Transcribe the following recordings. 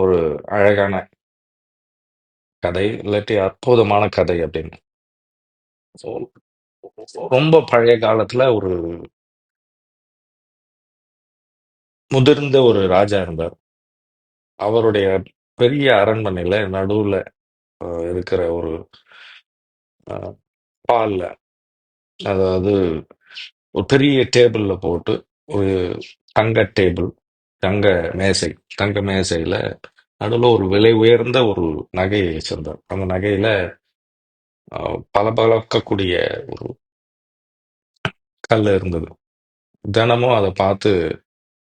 ஒரு அழகான கதை இல்லாட்டி அற்புதமான கதை அப்படின்னு. So, ரொம்ப பழைய காலத்துல ஒரு முதிர்ந்த ஒரு ராஜா இருந்தார். அவருடைய பெரிய அரண்மனையில நடுவுல அஹ், இருக்கிற ஒரு பால்ல அதாவது ஒரு பெரிய டேபிள்ல போட்டு ஒரு தங்க டேபிள் தங்க மேசை தங்க மேசையில நடுவில் ஒரு விலை உயர்ந்த ஒரு நகையை வச்சிருந்தார். அந்த நகையில பளபளக்கக்கூடிய ஒரு கல் இருந்தது. தினமும் அதை பார்த்து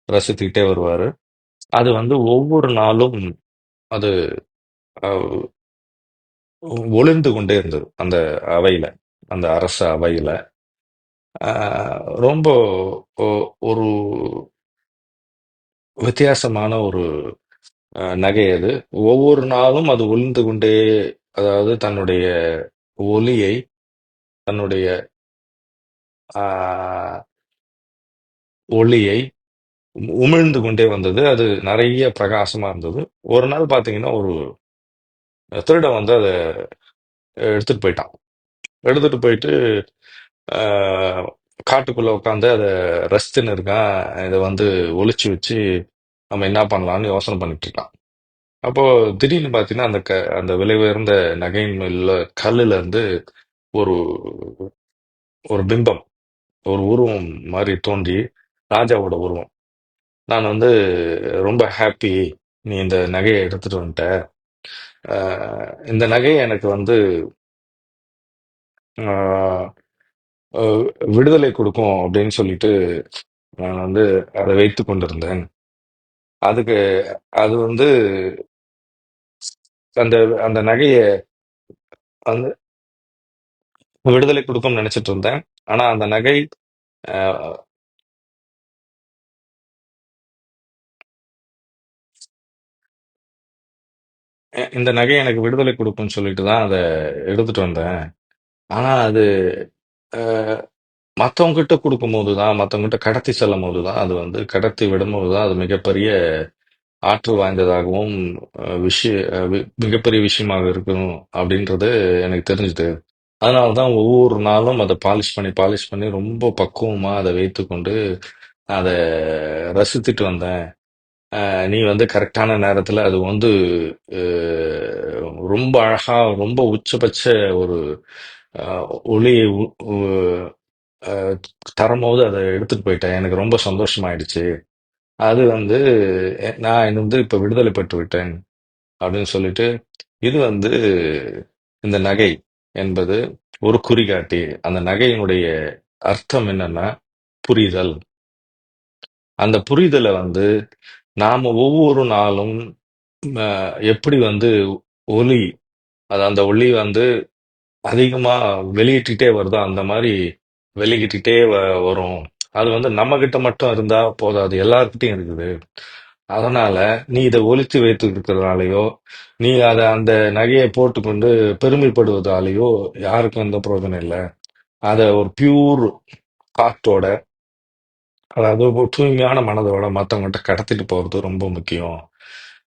ரசித்துக்கிட்டே வருவாரு. அது வந்து ஒவ்வொரு நாளும் அது அஹ், ஒளிர்ந்து கொண்டே இருந்தது. அந்த அவையில அந்த அரச அவையில. ரொம்ப ஒ- ஒரு வித்தியாசமான ஒரு அஹ், நகை அது. ஒவ்வொரு நாளும் அது ஒளிந்து கொண்டே அதாவது தன்னுடைய ஒளியை தன்னுடைய ஆஹ், ஒளியை உமிழ்ந்து கொண்டே வந்தது. அது நிறைய பிரகாசமா இருந்தது. ஒரு நாள் பாத்தீங்கன்னா ஒரு திருடன் வந்து அதை எடுத்துட்டு போயிட்டான். எடுத்துட்டு போயிட்டு காட்டுக்குள்ள உட்காந்து அதை ரசித்துன்னு இருக்கான் இதை வந்து ஒளிச்சு வச்சு நம்ம என்ன பண்ணலாம்னு யோசனை பண்ணிட்டு இருக்கான். அப்போ திடீர்னு பாத்தீங்கன்னா அந்த க அந்த விலை உயர்ந்த நகையின் உள்ள கல்லுல இருந்து ஒரு ஒரு பிம்பம் ஒரு உருவம் மாதிரி தோன்றி ராஜாவோட உருவம். நான் வந்து ரொம்ப ஹாப்பி நீ இந்த நகையை எடுத்துட்டு வந்துட்ட. ஆஹ் இந்த நகையை எனக்கு வந்து விடுதலை கொடுக்கும் அப்படின்னு சொல்லிட்டு நான் வந்து அதை வைத்து கொண்டிருந்தேன். அதுக்கு அது வந்து அந்த அந்த நகையை வந்து விடுதலை கொடுக்கும்னு நினைச்சிட்டு இருந்தேன். ஆனா அந்த நகை அஹ் இந்த நகை எனக்கு விடுதலை கொடுக்கும்னு சொல்லிட்டு தான் அதை எடுத்துட்டு வந்தேன். ஆனா அது ஆஹ் கிட்ட கொடுக்கும்போது தான் மத்தவங்க கிட்ட கடத்தி செல்லும் போது தான் அது வந்து கடத்தி விடும்போது தான் அது மிகப்பெரிய ஆற்றல் வாய்ந்ததாகவும் அஹ், விஷய அஹ், வி- மிகப்பெரிய விஷயமாக இருக்கணும் அப்படின்றது எனக்கு தெரிஞ்சுது. அதனால தான் ஒவ்வொரு நாளும் அதை பாலிஷ் பண்ணி பாலிஷ் பண்ணி ரொம்ப பக்குவமாக அதை வைத்துக்கொண்டு அதை ரசித்துட்டு வந்தேன். அஹ், நீ வந்து கரெக்டான நேரத்தில் அது வந்து அஹ், ரொம்ப அழகா ரொம்ப உச்சபட்ச ஒரு ஒளியை உ- உ- அஹ், தரும்போது அதை எடுத்துட்டு போயிட்டேன். எனக்கு ரொம்ப சந்தோஷமாயிடுச்சு. அது வந்து எ- நான் வந்து இப்ப விடுதலை பெற்று விட்டேன் அப்படின்னு சொல்லிட்டு இது வந்து இந்த நகை என்பது ஒரு குறிகாட்டி. அந்த நகையினுடைய அர்த்தம் என்னன்னா புரிதல். அந்த புரிதலை வந்து நாம ஒவ்வொரு நாளும் அஹ், எப்படி வந்து ஒளி அது அந்த ஒளி வந்து அதிகமா வெளியிட்டுட்டே வருதோ? அந்த மாதிரி வெளியிட்டுட்டே வ- வரும். அது வந்து நம்ம கிட்ட மட்டும் இருந்தா போதாது எல்லார்கிட்டயும் இருக்குது. அதனால நீ இதை ஒழித்து வைத்து இருக்கிறதுனாலயோ நீ அதை அந்த நகையை போட்டுக்கொண்டு பெருமைப்படுவதாலேயோ யாருக்கும் எந்த பிரயோஜனம் இல்லை. அதை ஒரு பியூர் காத்தோட அதாவது ஒரு தூய்மையான மனதோட மற்றவங்கள்ட்ட கடத்திட்டு போறது ரொம்ப முக்கியம்.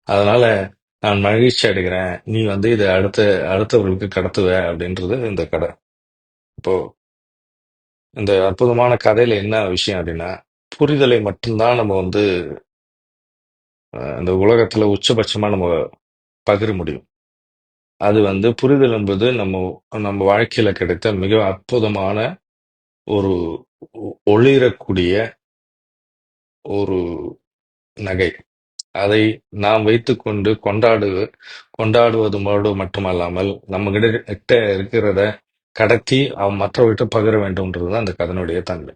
அதனால நான் மகிழ்ச்சி அடைகிறேன். நீ வந்து இதை அடுத்த அடுத்தவர்களுக்கு கடத்துவ அப்படின்றது இந்த கதை. இப்போ இந்த அற்புதமான கதையில என்ன விஷயம் அப்படின்னா புரிதலை மட்டும்தான் நம்ம வந்து அஹ், இந்த உலகத்துல உச்சபட்சமா நம்ம பகிர முடியும். அது வந்து புரிதல் என்பது நம்ம நம்ம வாழ்க்கையில கிடைத்த மிக அற்புதமான ஒரு ஒளிரக்கூடிய ஒரு நகை. அதை நாம் வைத்துக்கொண்டு கொண்டாடு கொண்டாடுவதோடு மட்டுமல்லாமல் நம்ம கிட்ட இருக்கிறத கடத்தி அவன் மற்றவர்கிட்ட பகிர வேண்டும்ன்றது தான் அந்த கதனுடைய தன்மை.